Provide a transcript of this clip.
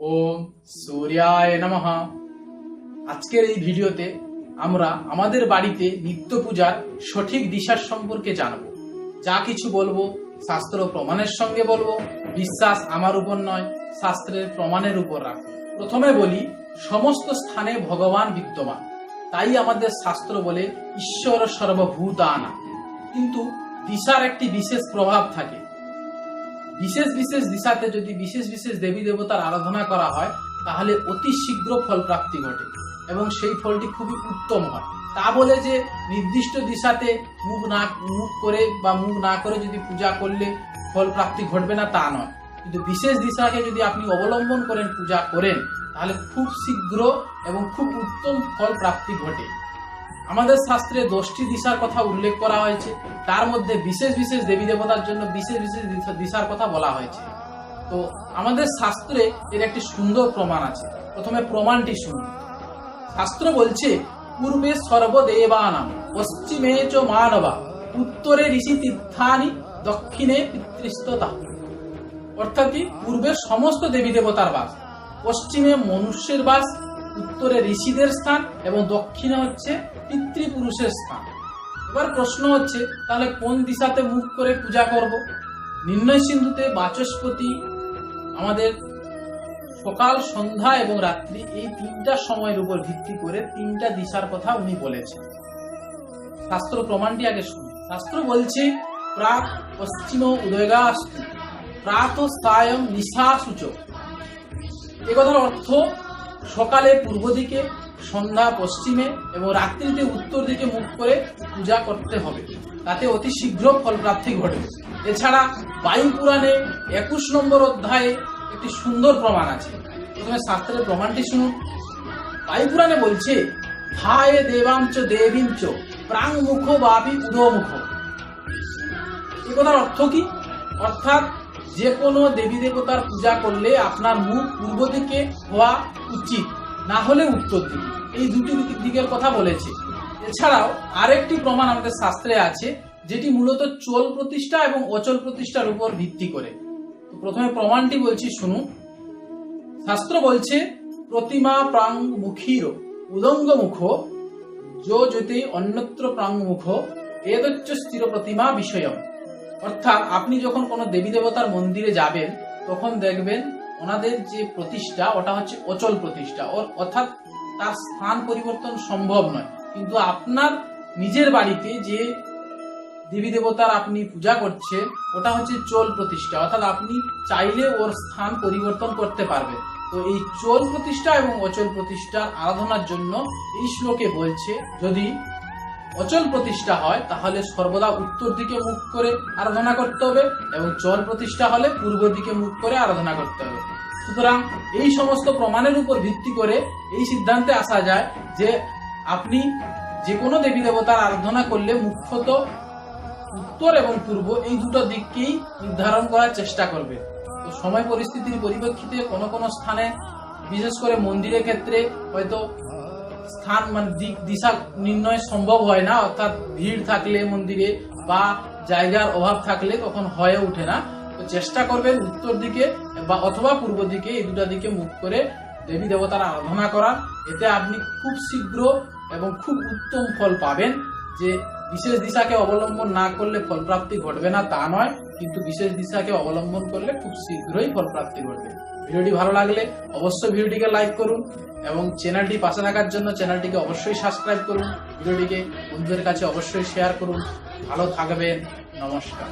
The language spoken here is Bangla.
ওম সূর্যায় নমঃ। আজকের এই ভিডিওতে আমরা আমাদের বাড়িতে নিত্য পূজার সঠিক দিশার সম্পর্কে জানব। যা কিছু বলব, শাস্ত্র প্রমাণের সঙ্গে বলব, বিশ্বাস আমার উপর নয়, শাস্ত্রের প্রমাণের উপর রাখব। প্রথমে বলি, সমস্ত স্থানে ভগবান বিদ্যমান। তাই আমাদের শাস্ত্র বলে ঈশ্বর সর্বভূতানা। কিন্তু দিশার একটি বিশেষ প্রভাব থাকে। বিশেষ বিশেষ দিশাতে যদি বিশেষ বিশেষ দেবী দেবতার আরাধনা করা হয়, তাহলে অতি শীঘ্র ফল প্রাপ্তি ঘটে এবং সেই ফলটি খুবই উত্তম হয়। তা বলে যে নির্দিষ্ট দিশাতে মুখ না, মুখ করে বা মুখ না করে যদি পূজা করলে ফল প্রাপ্তি ঘটবে না, তা নয়। কিন্তু বিশেষ দিশাকে যদি আপনি অবলম্বন করেন, পূজা করেন, তাহলে খুব শীঘ্র এবং খুব উত্তম ফল প্রাপ্তি ঘটে। আমাদের শাস্ত্রে দশটি দিশার কথা উল্লেখ করা হয়েছে। তার মধ্যে বিশেষ বিশেষ দেবী দেবতার জন্য বিশেষ বিশেষ দিশার কথা বলা হয়েছে। তো আমাদের শাস্ত্রে এর একটি সুন্দর প্রমাণ আছে। প্রথমে প্রমাণটি শুনুন। শাস্ত্র বলছে, পূর্বে সর্বদেবানাম, পশ্চিমে চ মানবা, উত্তরে ঋষি তীর্থানি, দক্ষিণে পিতৃস্ততা। অর্থাৎ কি? পূর্বে সমস্ত দেবী দেবতার বাস। পশ্চিমে মনুষ্যের বাস, উত্তরে ঋষিদের স্থান এবং দক্ষিণে হচ্ছে পিতৃপুরুষের স্থান। এবার প্রশ্ন হচ্ছে, তাহলে কোন দিশাতে মুখ করে পূজা করব? নির্ণয় সিন্ধুতে বাচস্পতি, আমাদের সকাল, সন্ধ্যা এবং রাত্রি এই তিনটা সময়ের উপর ভিত্তি করে তিনটা দিশার কথা উনি বলেছেন। শাস্ত্র প্রমাণটি আগে শুনুন। শাস্ত্র বলছে, প্রাক পশ্চিম উদয়গাস্তু প্রাত সায়ং নিশা সূচক এ কথার অর্থ সকালে পূর্ব দিকে সন্ধ্যা পশ্চিমে এবং রাত্রিতে উত্তর দিকে মুখ করে পূজা করতে হবে, তাতে অতি শীঘ্র ফল প্রাপ্তি ঘটবে এছাড়া বায়ু পুরাণে একুশ নম্বর অধ্যায়ে একটি সুন্দর প্রমাণ আছে। প্রথমে শাস্ত্রের প্রমাণটি শুনুন। বায়ু পুরাণে বলছে, হায় দেবাঞ্চ দেবীঞ্চ প্রাং মুখ বাপি উদমুখ এ কথার অর্থ কি? অর্থাৎ যে কোনো দেবী দেবতার পূজা করলে আপনার মুখ পূর্ব দিকে হওয়া উচিত। না হলে উত্তর দিকে এই দুটি দিকের কথা বলেছে। এছাড়াও আরেকটি প্রমাণ আমাদের শাস্ত্রে আছে, যেটি মূলত চোল প্রতিষ্ঠা এবং অচল প্রতিষ্ঠার উপর ভিত্তি করে। প্রথমে প্রমাণটি বলছি, শুনুন। শাস্ত্র বলছে, প্রতিমা প্রাং মুখীর উদঙ্গ মুখ যদি অন্যত্র প্রাং মুখ এদচ্চ স্থির প্রতিমা বিষয়ম। অর্থাৎ আপনি যখন কোনো দেবী দেবতার মন্দিরে যাবেন, তখন দেখবেন ওনাদের যে প্রতিষ্ঠা, ওটা হচ্ছে অচল প্রতিষ্ঠা। ওর অর্থাৎ তার স্থান পরিবর্তন সম্ভব নয়। কিন্তু আপনার নিজের বাড়িতে যে দেবী দেবতার আপনি পূজা করছেন, ওটা হচ্ছে চোল প্রতিষ্ঠা। অর্থাৎ আপনি চাইলে ওর স্থান পরিবর্তন করতে পারবেন। তো এই চোল প্রতিষ্ঠা এবং অচল প্রতিষ্ঠার আরাধনার জন্য এই শ্লোকে বলছে, যদি অচল প্রতিষ্ঠা হয়, তাহলে সর্বদা উত্তর দিকে মুখ করে আরাধনা করতে হবে এবং চল প্রতিষ্ঠা হলে পূর্ব দিকে মুখ করে আরাধনা করতে হবে। সুতরাং এই সমস্ত প্রমাণের উপর ভিত্তি করে এই সিদ্ধান্তে আসা যায় যে আপনি যে কোনো দেবী দেবতার আরাধনা করলে মুখ্যত উত্তর এবং পূর্ব এই দুটো দিককেই নির্ধারণ করার চেষ্টা করবে। তো সময় পরিস্থিতির পরিপ্রেক্ষিতে কোনো কোনো স্থানে, বিশেষ করে মন্দিরের ক্ষেত্রে হয়তো স্থান মানে দিক, দিশা নির্ণয় সম্ভব হয় না, অর্থাৎ ভিড় থাকলে মন্দিরে বা জায়গার অভাব থাকলে তখন হয়ে ওঠে না। তো চেষ্টা করবেন উত্তর দিকে বা অথবা পূর্ব দিকে এই দুটা দিকে মুখ করে দেবী দেবতার আরাধনা করার এতে আপনি খুব শীঘ্র এবং খুব উত্তম ফল পাবেন। যে বিশেষ দিশাকে অবলম্বন না করলে ফলপ্রাপ্তি ঘটবে না, তা নয়, কিন্তু বিশেষ দিশাকে অবলম্বন করলে খুব শীঘ্রই ফলপ্রাপ্তি ঘটবে। ভিডিওটি ভালো লাগলে অবশ্যই ভিডিওটিকে লাইক করুন এবং চ্যানেলটি পাশে থাকার জন্য চ্যানেলটিকে অবশ্যই সাবস্ক্রাইব করুন। ভিডিওটিকে বন্ধুদের কাছে অবশ্যই শেয়ার করুন। ভালো থাকবেন। নমস্কার।